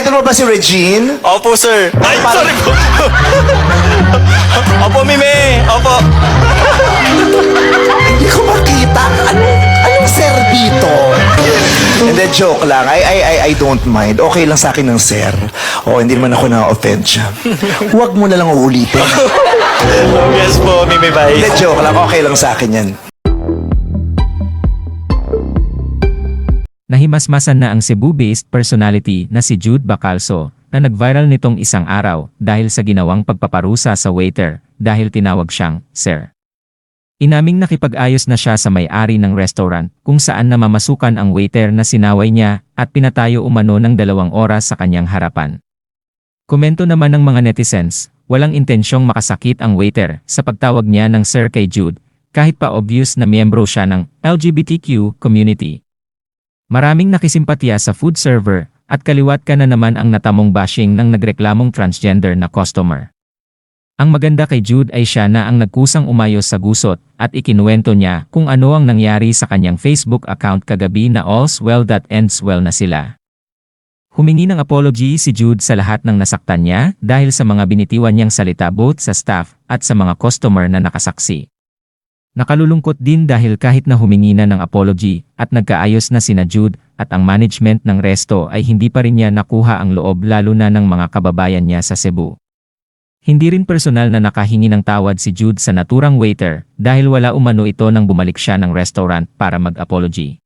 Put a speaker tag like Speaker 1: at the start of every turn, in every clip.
Speaker 1: Idol mo ba si Regine?
Speaker 2: Opo, sir. Ay, sorry po. Opo, Mime. Opo.
Speaker 1: Hindi ko makita. Anong, anong sir dito? Hindi, joke lang. I, I, I, I don't mind. Okay lang sa akin ng sir. O, hindi naman ako na-offend siya. Huwag mo na lang uulitin.
Speaker 2: Yes po, Mime Vice.
Speaker 1: Hindi, joke lang. Okay lang sa akin yan.
Speaker 3: Nahimasmasan na ang Cebu-based personality na si Jude Bacalso na nag-viral nitong isang araw dahil sa ginawang pagpaparusa sa waiter dahil tinawag siyang Sir. Inaming nakipag-ayos na siya sa may-ari ng restaurant kung saan namamasukan ang waiter na sinaway niya at pinatayo umano ng dalawang oras sa kanyang harapan. Komento naman ng mga netizens, walang intensyong makasakit ang waiter sa pagtawag niya ng Sir kay Jude kahit pa obvious na miyembro siya ng LGBTQ community. Maraming nakisimpatya sa food server at kaliwat ka na naman ang natamong bashing ng nagreklamong transgender na customer. Ang maganda kay Jude ay siya na ang nagkusang umayos sa gusot at ikinuwento niya kung ano ang nangyari sa kanyang Facebook account kagabi na all's well that ends well na sila. Humingi ng apology si Jude sa lahat ng nasaktan niya dahil sa mga binitiwan niyang salita both sa staff at sa mga customer na nakasaksi. Nakalulungkot din dahil kahit na humingi na ng apology at nagkaayos na sina Jude at ang management ng resto ay hindi pa rin niya nakuha ang loob lalo na ng mga kababayan niya sa Cebu. Hindi rin personal na nakahingi ng tawad si Jude sa naturang waiter dahil wala umano ito nang bumalik siya ng restaurant para mag-apology.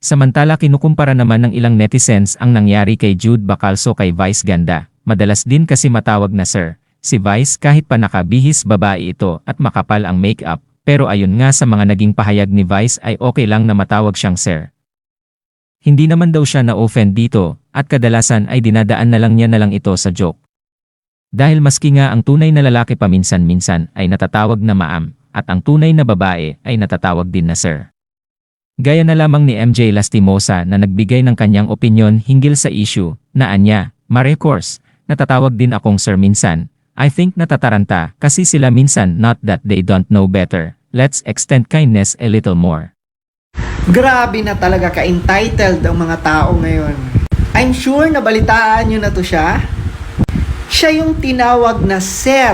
Speaker 3: Samantala kinukumpara naman ng ilang netizens ang nangyari kay Jude Bacalso kay Vice Ganda. Madalas din kasi matawag na sir. Si Vice kahit pa nakabihis babae ito at makapal ang makeup pero ayon nga sa mga naging pahayag ni Vice ay okay lang na matawag siyang sir. Hindi naman daw siya na-offend dito, at kadalasan ay dinadaan na lang niya na lang ito sa joke. Dahil maski nga ang tunay na lalaki paminsan-minsan ay natatawag na maam, at ang tunay na babae ay natatawag din na sir. Gaya na lamang ni MJ Lastimosa na nagbigay ng kanyang opinyon hinggil sa issue, na anya, Mare course, natatawag din akong sir minsan, I think natataranta kasi sila minsan not that they don't know better. Let's extend kindness a little more.
Speaker 4: Grabe na talaga ka-entitled ang mga tao ngayon. I'm sure nabalitaan nyo na to siya. Siya yung tinawag na sir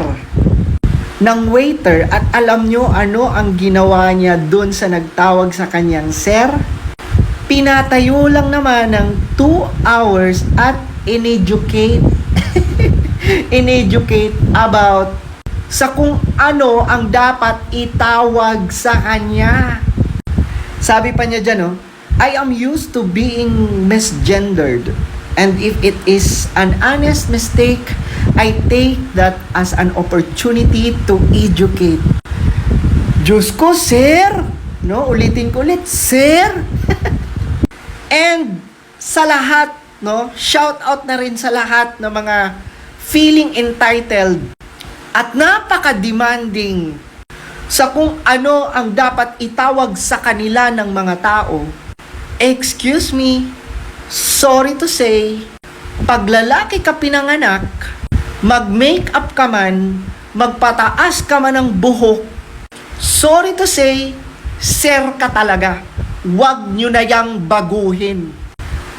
Speaker 4: ng waiter at alam nyo ano ang ginawa niya dun sa nagtawag sa kanyang sir? Pinatayo lang naman ng 2 hours at in-educate in-educate about sa kung ano ang dapat itawag sa kanya. Sabi pa niya dyan, oh, I am used to being misgendered. And if it is an honest mistake, I take that as an opportunity to educate. Diyos ko, sir! No, ulitin ko ulit, sir! And sa lahat, no, shout out na rin sa lahat ng mga feeling entitled at napaka-demanding sa kung ano ang dapat itawag sa kanila ng mga tao. Excuse me, sorry to say, pag lalaki ka pinanganak, mag-makeup ka man, magpataas ka man ng buhok, sorry to say, sir ka talaga. Huwag nyo na yang baguhin.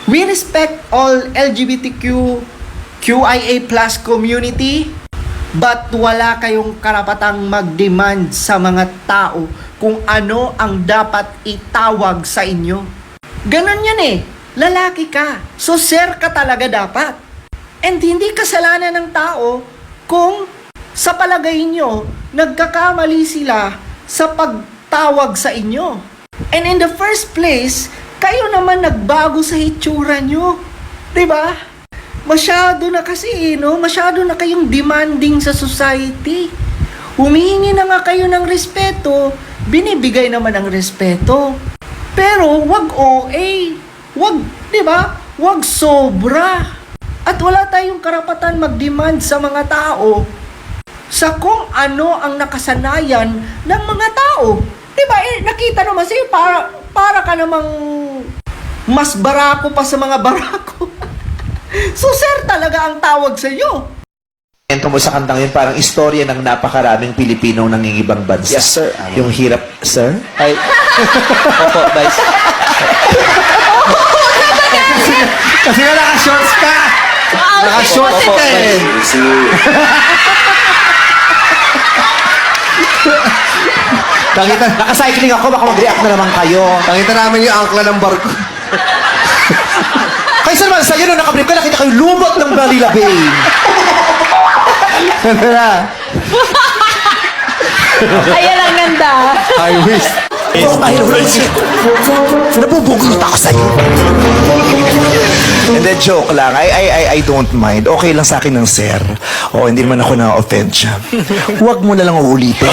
Speaker 4: We respect all LGBTQ QIA plus community but wala kayong karapatang mag-demand sa mga tao kung ano ang dapat itawag sa inyo. Ganon yan eh. Lalaki ka. So sir ka talaga dapat. And hindi kasalanan ng tao kung sa palagay nyo, nagkakamali sila sa pagtawag sa inyo. And in the first place, kayo naman nagbago sa hitsura nyo. ba? Masyado na kasi, no? Masyado na kayong demanding sa society. Humihingi na nga kayo ng respeto, binibigay naman ang respeto. Pero wag OA. Wag, 'di ba? Wag sobra. At wala tayong karapatan mag-demand sa mga tao sa kung ano ang nakasanayan ng mga tao. 'Di ba? Eh, nakita naman sa'yo para para ka namang mas barako pa sa mga barako. So sir talaga ang tawag sa iyo.
Speaker 1: Kwento mo sa kantang yun, parang istorya ng napakaraming Pilipinong nangingibang bansa.
Speaker 2: Yes, sir.
Speaker 1: Yung hirap, sir?
Speaker 2: Ay. Opo, Vice.
Speaker 4: Kasi nga naka-shorts ka. Naka-shorts ka eh.
Speaker 1: Nakita, nakacycling ako, baka mag-react na naman kayo.
Speaker 4: Nakita namin yung angkla ng barko.
Speaker 1: Sa'yo, nung nakablip ka, nakita kayo lumot ng Manila Bay.
Speaker 4: Ano na?
Speaker 5: Ayan ang ganda.
Speaker 4: High waist.
Speaker 1: Oh, ay, wala kasi. Nabubugot ako sa'yo. Hindi, joke lang. I, I, I, I don't mind. Okay lang sa akin ng sir. O, hindi naman ako na-offend siya. Huwag mo na lang uulitin.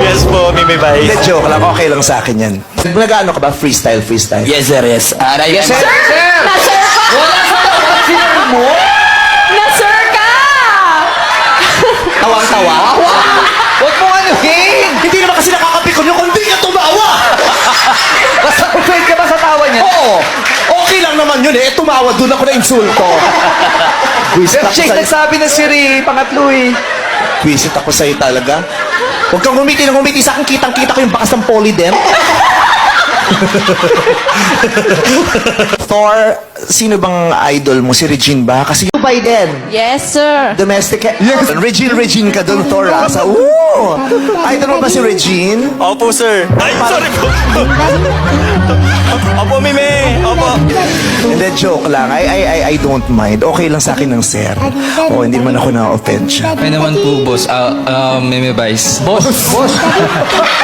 Speaker 2: Yes po, Mimi Vice.
Speaker 1: Hindi, joke lang. Okay lang sa akin yan. Nag-ano ka ba? Freestyle, freestyle?
Speaker 2: Yes, sir, yes. Uh, yes, sir.
Speaker 5: Na-sir ka! Na-sir ka!
Speaker 1: Tawang-tawa?
Speaker 4: Huwag mo anuhin!
Speaker 1: Hindi naman kasi nakakapikon yung kung di ka tumawa.
Speaker 4: Basta offend ka ba sa tawa niya?
Speaker 1: Oo. Okay lang naman yun eh. Tumawa doon ako na insulto. Visit ako sa'yo.
Speaker 4: nagsabi na Siri, pangatlo eh.
Speaker 1: Visit ako sa'yo talaga. Huwag kang ngumiti na ngumiti sa akin. Kitang-kita ko yung bakas ng polydent. Thor, sino bang idol mo? Si Regine ba? Kasi yung Biden.
Speaker 5: Yes, sir.
Speaker 1: Domestic... Yes. Regine, Regine ka doon, Thor. ah. Sa, ooh! Idol mo ba si Regine?
Speaker 2: Opo, sir. Ay, sorry po. Opo, Mimi. Opo.
Speaker 1: Hindi, joke lang. I, I, I, I don't mind. Okay lang sa akin ng sir. O, hindi naman ako na-offend siya.
Speaker 6: Ay naman po, boss. Ah, ah, Meme Vice. Boss!
Speaker 4: Boss,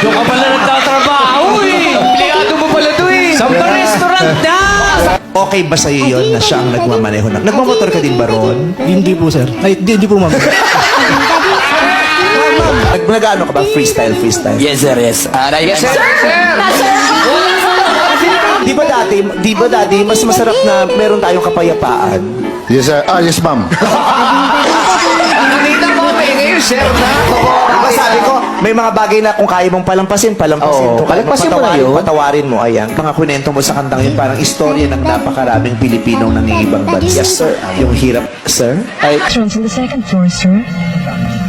Speaker 4: doon ka pala nagtatrabaho pala to eh. Sa restaurant na.
Speaker 1: Okay ba sa'yo yun na siya ang nagmamaneho na? Nagmamotor ka din ba ron?
Speaker 7: Hindi po, sir. Ay, hindi, hindi po, ma'am.
Speaker 1: Nag, nag-ano ka ba? Freestyle, freestyle?
Speaker 2: Yes, sir, yes. Uh, yes, sir.
Speaker 1: Di ba dati, di ba dati, mas masarap na meron tayong kapayapaan?
Speaker 7: Yes, sir. Ah, yes, ma'am.
Speaker 4: Sir na.
Speaker 1: Di ba sabi ko, may mga bagay na kung kaya mong palampasin, palampasin.
Speaker 4: Oo,
Speaker 1: kung kaya
Speaker 4: palampasin mo na
Speaker 1: patawarin,
Speaker 4: yun.
Speaker 1: Patawarin mo, ayan. Mga kunento mo sa kantang yun, parang istorya ng napakaraming Pilipinong nangingibang bansa. Yes, sir. Yung hirap, sir? Ay,
Speaker 8: Restaurant on the second floor, sir.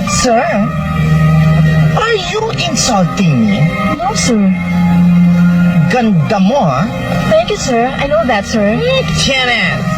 Speaker 8: Sir? Are you insulting me? No, sir.
Speaker 7: Ganda mo, ha?
Speaker 8: Thank you, sir. I know that, sir.
Speaker 7: Kenneth!